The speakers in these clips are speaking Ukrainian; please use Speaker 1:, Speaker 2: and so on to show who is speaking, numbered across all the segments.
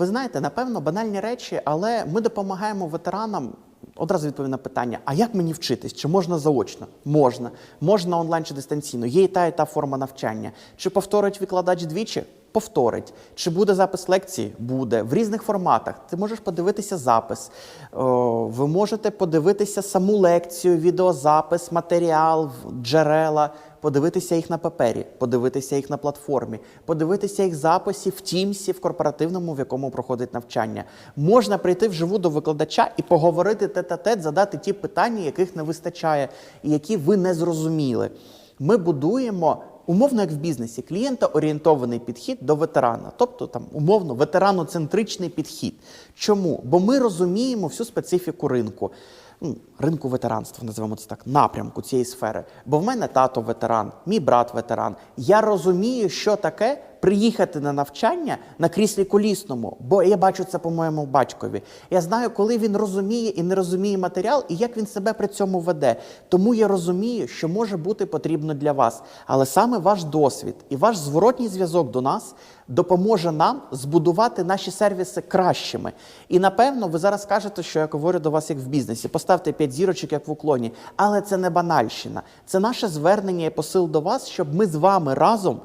Speaker 1: Ви знаєте, напевно, банальні речі, але ми допомагаємо ветеранам. Одразу відповім на питання: а як мені вчитись? Чи можна заочно? Можна. Можна онлайн чи дистанційно. Є і та, і та форма навчання. Чи повторить викладач двічі? Повторить. Чи буде запис лекції? Буде. В різних форматах. Ти можеш подивитися запис. Ви можете подивитися саму лекцію, відеозапис, матеріал, джерела, подивитися їх на папері, подивитися їх на платформі, подивитися їх записі в Тімсі, в корпоративному, в якому проходить навчання. Можна прийти вживу до викладача і поговорити тет-а-тет, задати ті питання, яких не вистачає, і які ви не зрозуміли. Ми будуємо. Умовно, як в бізнесі, клієнтоорієнтований підхід до ветерана, тобто там умовно ветераноцентричний підхід. Чому? Бо ми розуміємо всю специфіку ринку, ну, ринку ветеранства, називаємо це так, напрямку цієї сфери. Бо в мене тато ветеран, мій брат ветеран. Я розумію, що таке приїхати на навчання на кріслі колісному, бо я бачу це по моєму батькові. Я знаю, коли він розуміє і не розуміє матеріал, і як він себе при цьому веде. Тому я розумію, що може бути потрібно для вас. Але саме ваш досвід і ваш зворотній зв'язок до нас допоможе нам збудувати наші сервіси кращими. І напевно, ви зараз кажете, що я говорю до вас як в бізнесі. Поставте 5 зірочок, як в уклоні. Але це не банальщина. Це наше звернення і посил до вас, щоб ми з вами разом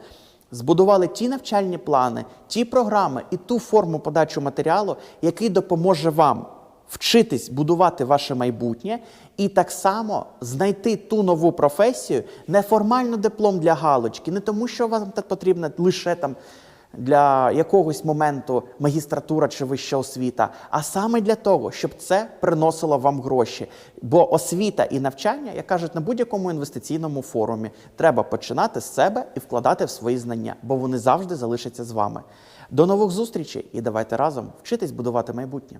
Speaker 1: збудували ті навчальні плани, ті програми і ту форму подачі матеріалу, який допоможе вам вчитись будувати ваше майбутнє і так само знайти ту нову професію, неформально диплом для галочки, не тому, що вам так потрібно лише там. Для якогось моменту магістратура чи вища освіта, а саме для того, щоб це приносило вам гроші. Бо освіта і навчання, як кажуть, на будь-якому інвестиційному форумі треба починати з себе і вкладати в свої знання, бо вони завжди залишаться з вами. До нових зустрічей і давайте разом вчитись будувати майбутнє.